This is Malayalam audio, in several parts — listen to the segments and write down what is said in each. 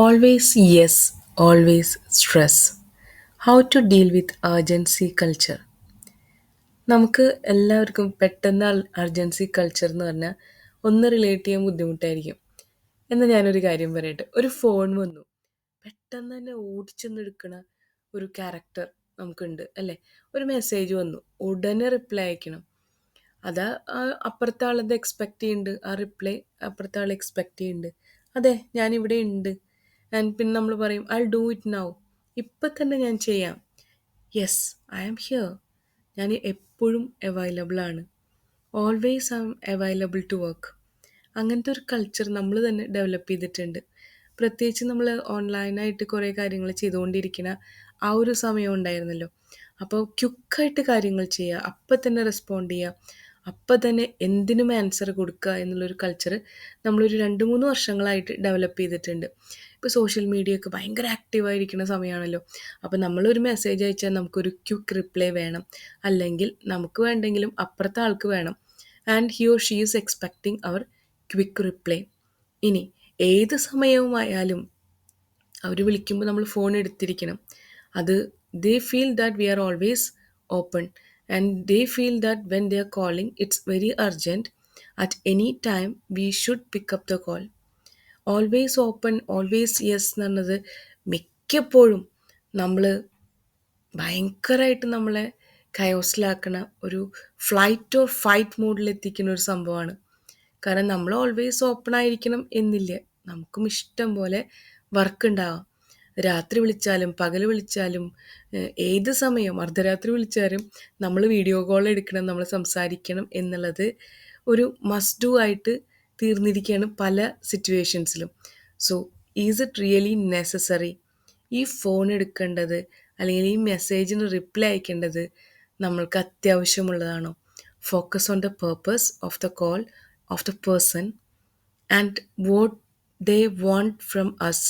Always yes always stress how to deal with urgency culture നമുക്ക് എല്ലാവർക്കും പെട്ടെന്ന് അർജൻസി കൾച്ചർ എന്ന് പറഞ്ഞാൽ ഒന്ന് റിലേറ്റ് ചെയ്യാൻ ബുദ്ധിമുട്ടായിരിക്കും. എന്നാൽ ഞാനൊരു കാര്യം പറയട്ടെ. ഒരു ഫോൺ വന്നു. പെട്ടെന്ന് തന്നെ ഓടിച്ചെന്ന് എടുക്കണ ഒരു ക്യാരക്ടർ നമുക്കുണ്ട് അല്ലേ? ഒരു മെസ്സേജ് വന്നു. ഉടനെ റിപ്ലൈ അയക്കണം. അതാ അപ്പുറത്തെ ആളത് എക്സ്പെക്ട് ചെയ്യുന്നുണ്ട്. ആ റിപ്ലൈ അപ്പുറത്തെ ആൾ എക്സ്പെക്ട് ചെയ്യുന്നുണ്ട്. അതെ ഞാനിവിടെ ഉണ്ട്. ആൻഡ് പിന്നെ നമ്മൾ പറയും ഐ ഡൂ ഇറ്റ് നൗ. ഇപ്പം തന്നെ ഞാൻ ചെയ്യാം. Yes I am here. ഞാൻ എപ്പോഴും അവൈലബിൾ ആണ്. Always I am available to work. അങ്ങനത്തെ ഒരു കൾച്ചർ നമ്മൾ തന്നെ ഡെവലപ്പ് ചെയ്തിട്ടുണ്ട്. പ്രത്യേകിച്ച് നമ്മൾ ഓൺലൈനായിട്ട് കുറേ കാര്യങ്ങൾ ചെയ്തുകൊണ്ടിരിക്കുന്ന ആ ഒരു സമയം ഉണ്ടായിരുന്നല്ലോ. അപ്പോൾ ക്യുക്കായിട്ട് കാര്യങ്ങൾ ചെയ്യുക. അപ്പം തന്നെ റെസ്പോണ്ട് ചെയ്യുക. അപ്പം തന്നെ എന്തിനും ആൻസർ കൊടുക്കുക എന്നുള്ളൊരു കൾച്ചർ നമ്മളൊരു 2, 3 വർഷങ്ങളായിട്ട് ഡെവലപ്പ് ചെയ്തിട്ടുണ്ട്. ഇപ്പോൾ സോഷ്യൽ മീഡിയ ഒക്കെ ഭയങ്കര ആക്റ്റീവായിരിക്കുന്ന സമയമാണല്ലോ. അപ്പോൾ നമ്മളൊരു മെസ്സേജ് അയച്ചാൽ നമുക്കൊരു ക്വിക്ക് റിപ്ലൈ വേണം. അല്ലെങ്കിൽ നമുക്ക് വേണ്ടെങ്കിലും അപ്പുറത്തെ ആൾക്ക് വേണം. And he or she is expecting our quick reply. ഇനി ഏത് സമയവുമായാലും അവർ വിളിക്കുമ്പോൾ നമ്മൾ ഫോൺ എടുത്തിരിക്കണം. അത് they feel that we are always open and they feel that when they are calling it's very urgent at any time we should pick up the call always open, always yes എന്നുള്ളത് മിക്കപ്പോഴും നമ്മൾ ഭയങ്കരമായിട്ട് നമ്മളെ കയോസിലാക്കണ ഒരു ഫ്ലൈറ്റ് ഓർ ഫൈറ്റ് മൂഡിലെത്തിക്കുന്ന ഒരു സംഭവമാണ്. കാരണം നമ്മൾ ഓൾവേസ് ഓപ്പൺ ആയിരിക്കണം എന്നില്ല. നമുക്കും ഇഷ്ടം പോലെ വർക്ക് ഉണ്ടാവാം. രാത്രി വിളിച്ചാലും പകൽ വിളിച്ചാലും ഏത് സമയം അർദ്ധരാത്രി വിളിച്ചാലും നമ്മൾ വീഡിയോ കോൾ എടുക്കണം, നമ്മൾ സംസാരിക്കണം എന്നുള്ളത് ഒരു മസ്റ്റ് ഡു ആയിട്ട് തീർന്നിരിക്കുകയാണ് പല സിറ്റുവേഷൻസിലും. So is it really necessary? ഈ ഫോൺ എടുക്കേണ്ടത് അല്ലെങ്കിൽ ഈ മെസ്സേജിന് റിപ്ലൈ അയക്കേണ്ടത് നമ്മൾക്ക് അത്യാവശ്യമുള്ളതാണോ? Focus on the purpose of the call of the person and what they want from us.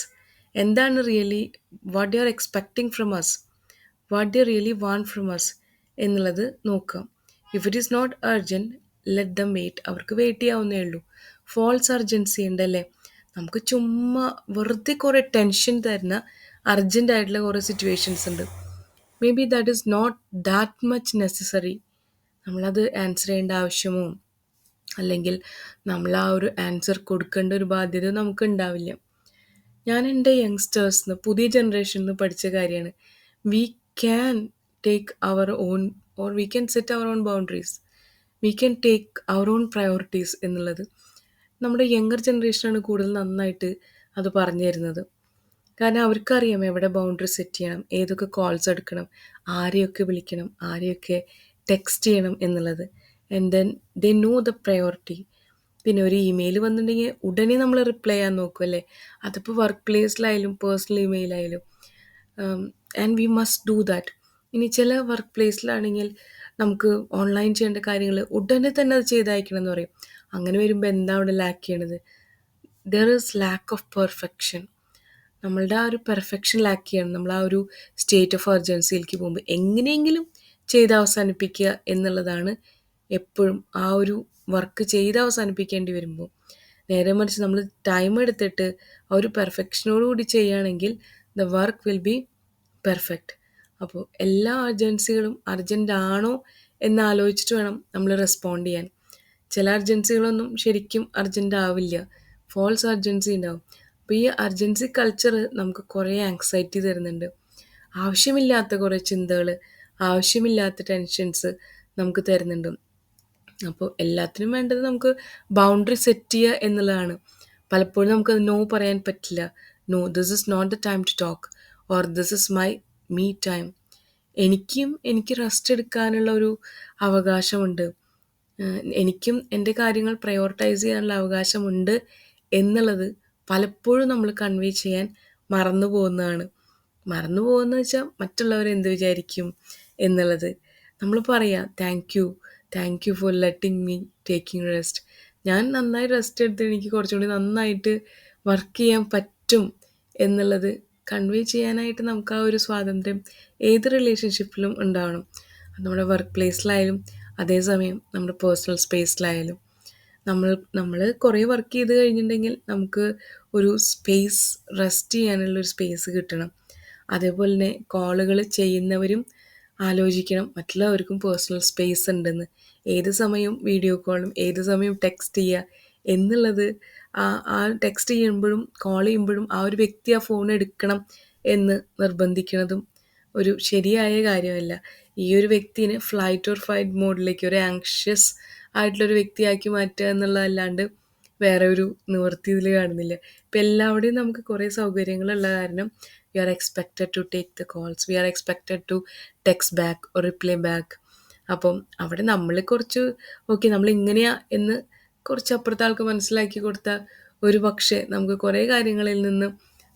എന്താണ് really what you are expecting from us. What you really want from us എന്നുള്ളത് നോക്കുക. If it is not urgent let them wait. അവർക്ക് വെയിറ്റ് ചെയ്യാവുന്നേ ഉള്ളൂ. ഫോൾസ് അർജൻസി ഉണ്ടല്ലേ? നമുക്ക് ചുമ്മാ വെറുതെ കുറേ ടെൻഷൻ തരുന്ന അർജന്റ് ആയിട്ടുള്ള കുറേ സിറ്റുവേഷൻസ് ഉണ്ട്. Maybe that is not that much necessary. നമ്മളത് ആൻസർ ചെയ്യേണ്ട ആവശ്യമോ അല്ലെങ്കിൽ നമ്മൾ ആ ഒരു ആൻസർ കൊടുക്കേണ്ട ഒരു ബാധ്യത നമുക്കുണ്ടാവില്ല. ഞാൻ എന്റെ യങ്സ്റ്റേഴ്സിന് പുതിയ ജനറേഷനിൽ പഠിച്ച കാര്യമാണ്. We can take our own or we can set our own boundaries. We can take our own priorities എന്നുള്ളത്. നമ്മുടെ യങ്ങർ ജനറേഷനാണ് കൂടുതൽ നന്നായിട്ട് അത് പറഞ്ഞു തരുന്നത്. കാരണം അവർക്കറിയാം എവിടെ ബൗണ്ടറി സെറ്റ് ചെയ്യണം, ഏതൊക്കെ കോൾസ് എടുക്കണം, ആരെയൊക്കെ വിളിക്കണം, ആരെയൊക്കെ ടെക്സ്റ്റ് ചെയ്യണം എന്നുള്ളത്. And then they know the priority. പിന്നെ ഒരു ഇമെയിൽ വന്നിട്ടുണ്ടെങ്കിൽ ഉടനെ നമ്മൾ റിപ്ലൈ ചെയ്യാൻ നോക്കും അല്ലേ? അതിപ്പോൾ വർക്ക് പ്ലേസിലായാലും personal ഇമെയിലായാലും. And we must do that. ഇനി ചില വർക്ക് പ്ലേസിലാണെങ്കിൽ നമുക്ക് ഓൺലൈൻ ചെയ്യേണ്ട കാര്യങ്ങൾ ഉടനെ തന്നെ അത് ചെയ്തയക്കണം എന്ന് പറയും. അങ്ങനെ വരുമ്പോൾ എന്താ അവിടെ ലാക്ക് ചെയ്യണത്? There is lack of perfection. നമ്മളുടെ ആ ഒരു പെർഫെക്ഷൻ ലാക്ക് ചെയ്യണം. നമ്മൾ ആ ഒരു സ്റ്റേറ്റ് ഓഫ് എർജൻസിയിലേക്ക് പോകുമ്പോൾ എങ്ങനെയെങ്കിലും ചെയ്ത് അവസാനിപ്പിക്കുക എന്നുള്ളതാണ് എപ്പോഴും ആ ഒരു വർക്ക് ചെയ്ത് അവസാനിപ്പിക്കേണ്ടി വരുമ്പോൾ. നേരെ മറിച്ച് നമ്മൾ ടൈം എടുത്തിട്ട് ആ ഒരു പെർഫെക്ഷനോട് കൂടി ചെയ്യുകയാണെങ്കിൽ the work will be perfect. അപ്പോൾ എല്ലാ അർജൻസികളും അർജന്റ് ആണോ എന്ന് ആലോചിച്ചിട്ട് വേണം നമ്മൾ റെസ്പോണ്ട് ചെയ്യാൻ. ചില അർജൻസികളൊന്നും ശരിക്കും അർജന്റ് ആവില്ല. ഫോൾസ് അർജൻസി ഉണ്ടാവും. അപ്പോൾ ഈ അർജൻസി കൾച്ചർ നമുക്ക് കുറേ ആങ്സൈറ്റി തരുന്നുണ്ട്. ആവശ്യമില്ലാത്ത കുറേ ചിന്തകൾ, ആവശ്യമില്ലാത്ത ടെൻഷൻസ് നമുക്ക് തരുന്നുണ്ട്. അപ്പോൾ എല്ലാത്തിനും വേണ്ടത് നമുക്ക് ബൗണ്ടറി സെറ്റ് ചെയ്യുക എന്നുള്ളതാണ്. പലപ്പോഴും നമുക്ക് നോ പറയാൻ പറ്റില്ല. No this is not the time to talk or this is my me time. എനിക്കും എനിക്ക് റെസ്റ്റ് എടുക്കാനുള്ള ഒരു അവകാശമുണ്ട്. എനിക്കും എന്റെ കാര്യങ്ങൾ പ്രയോറിറ്റൈസ് ചെയ്യാനുള്ള അവകാശമുണ്ട് എന്നുള്ളത് പലപ്പോഴും നമ്മൾ കൺവേ ചെയ്യാൻ മറന്നു പോകുന്നതാണ്. മറന്നു പോകുന്നത് വെച്ചാൽ മറ്റുള്ളവർ എന്ത് വിചാരിക്കും എന്നുള്ളത്. നമ്മൾ പറയാം thank you, thank you for letting me taking rest. ഞാൻ നന്നായി റെസ്റ്റ് എടുത്ത് എനിക്ക് കുറച്ചുകൂടി നന്നായിട്ട് വർക്ക് ചെയ്യാൻ പറ്റും എന്നുള്ളത് കൺവേ ചെയ്യാനായിട്ട് നമുക്ക് ആ ഒരു സ്വാതന്ത്ര്യം ഏത് റിലേഷൻഷിപ്പിലും ഉണ്ടാവണം. അത് നമ്മുടെ വർക്ക് പ്ലേസിലായാലും അതേസമയം നമ്മുടെ പേഴ്സണൽ സ്പേസിലായാലും. നമ്മൾ നമ്മൾ കുറേ വർക്ക് ചെയ്ത് കഴിഞ്ഞിട്ടുണ്ടെങ്കിൽ നമുക്ക് ഒരു സ്പേസ് റെസ്റ്റ് ചെയ്യാനുള്ളൊരു സ്പേസ് കിട്ടണം അതേപോലെ തന്നെ കോളുകൾ ചെയ്യുന്നവരും ആലോചിക്കണം. മറ്റുള്ളവർക്കും പേഴ്സണൽ സ്പേസ് ഉണ്ടെന്ന്. ഏത് സമയവും വീഡിയോ കോളും ഏത് സമയവും ടെക്സ്റ്റ് ചെയ്യുക എന്നുള്ളത് ആ ആ ടെക്സ്റ്റ് ചെയ്യുമ്പോഴും കോൾ ചെയ്യുമ്പോഴും ആ ഒരു വ്യക്തി ആ ഫോൺ എടുക്കണം എന്ന് നിർബന്ധിക്കുന്നതും ഒരു ശരിയായ കാര്യമല്ല. ഈ ഒരു വ്യക്തിനെ ഫ്ലൈറ്റ് ഓർ ഫൈറ്റ് മോഡിലേക്ക് ഒരു ആങ്ഷ്യസ് ആയിട്ടുള്ളൊരു വ്യക്തിയാക്കി മാറ്റുക എന്നുള്ളതല്ലാണ്ട് വേറെ ഒരു നിവൃത്തി ഇതിൽ കാണുന്നില്ല. ഇപ്പം എല്ലാവിടെയും നമുക്ക് കുറേ സൗകര്യങ്ങളുള്ള കാരണം we are expected to take the calls we are expected to text back or reply back അപ്പം അവിടെ നമ്മൾ കുറച്ച് ഓക്കെ നമ്മൾ ഇങ്ങനെയാ എന്ന് കുറച്ച് അപ്പുറത്തെ ആൾക്ക് മനസ്സിലാക്കി കൊടുത്ത ഒരു പക്ഷേ നമുക്ക് കുറേ കാര്യങ്ങളിൽ നിന്ന്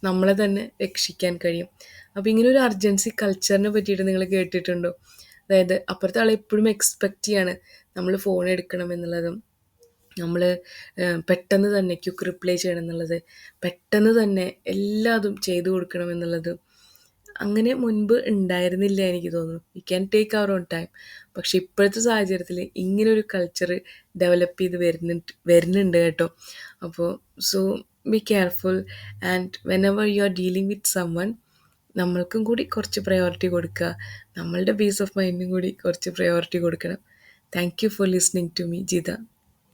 നമ്മളെ തന്നെ രക്ഷിക്കാൻ കഴിയും. അപ്പോൾ ഇങ്ങനെ ഒരു അർജൻസി കൾച്ചറിനെ പറ്റിയിട്ട് നിങ്ങൾ കേട്ടിട്ടുണ്ടോ? അതായത് അപ്പുറത്തെ ആളെ എപ്പോഴും എക്സ്പെക്റ്റ് ചെയ്യാണ്. നമ്മൾ ഫോൺ എടുക്കണം എന്നുള്ളതും. നമ്മൾ പെട്ടെന്ന് തന്നെ ക്യുക്ക് റിപ്ലൈ ചെയ്യണം എന്നുള്ളത് പെട്ടെന്ന് തന്നെ എല്ലാതും ചെയ്തു കൊടുക്കണം എന്നുള്ളത് അങ്ങനെ മുൻപ് ഉണ്ടായിരുന്നില്ല എനിക്ക് തോന്നുന്നു. We can take our own time പക്ഷെ ഇപ്പോഴത്തെ സാഹചര്യത്തിൽ ഇങ്ങനൊരു കൾച്ചർ ഡെവലപ്പ് ചെയ്ത് വരുന്നുണ്ട് വരുന്നുണ്ട് കേട്ടോ. അപ്പോൾ so be careful and whenever you are dealing with someone നമ്മൾക്കും കൂടി കുറച്ച് പ്രയോറിറ്റി കൊടുക്കുക. നമ്മളുടെ പീസ് ഓഫ് മൈൻഡിനും കൂടി കുറച്ച് പ്രയോറിറ്റി കൊടുക്കണം. Thank you for listening to me Jitha